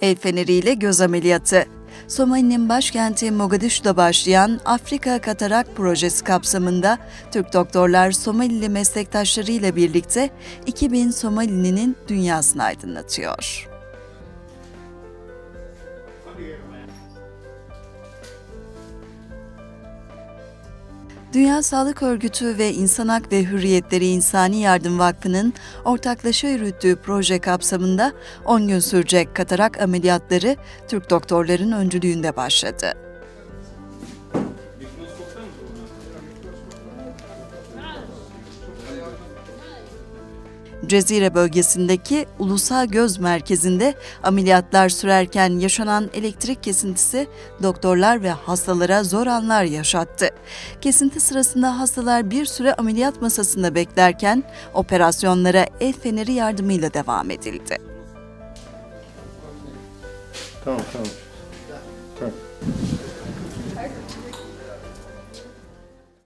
El feneriyle göz ameliyatı. Somali'nin başkenti Mogadishu'da başlayan Afrika Katarak Projesi kapsamında Türk doktorlar Somalili meslektaşlarıyla birlikte 2000 Somalinin dünyasını aydınlatıyor. Dünya Sağlık Örgütü ve İnsan Hak ve Hürriyetleri İnsani Yardım Vakfı'nın ortaklaşa yürüttüğü proje kapsamında 10 gün sürecek katarak ameliyatları Türk doktorların öncülüğünde başladı. Cezire bölgesindeki Ulusal Göz Merkezi'nde ameliyatlar sürerken yaşanan elektrik kesintisi doktorlar ve hastalara zor anlar yaşattı. Kesinti sırasında hastalar bir süre ameliyat masasında beklerken operasyonlara el feneri yardımıyla devam edildi. Tamam tamam. Tamam.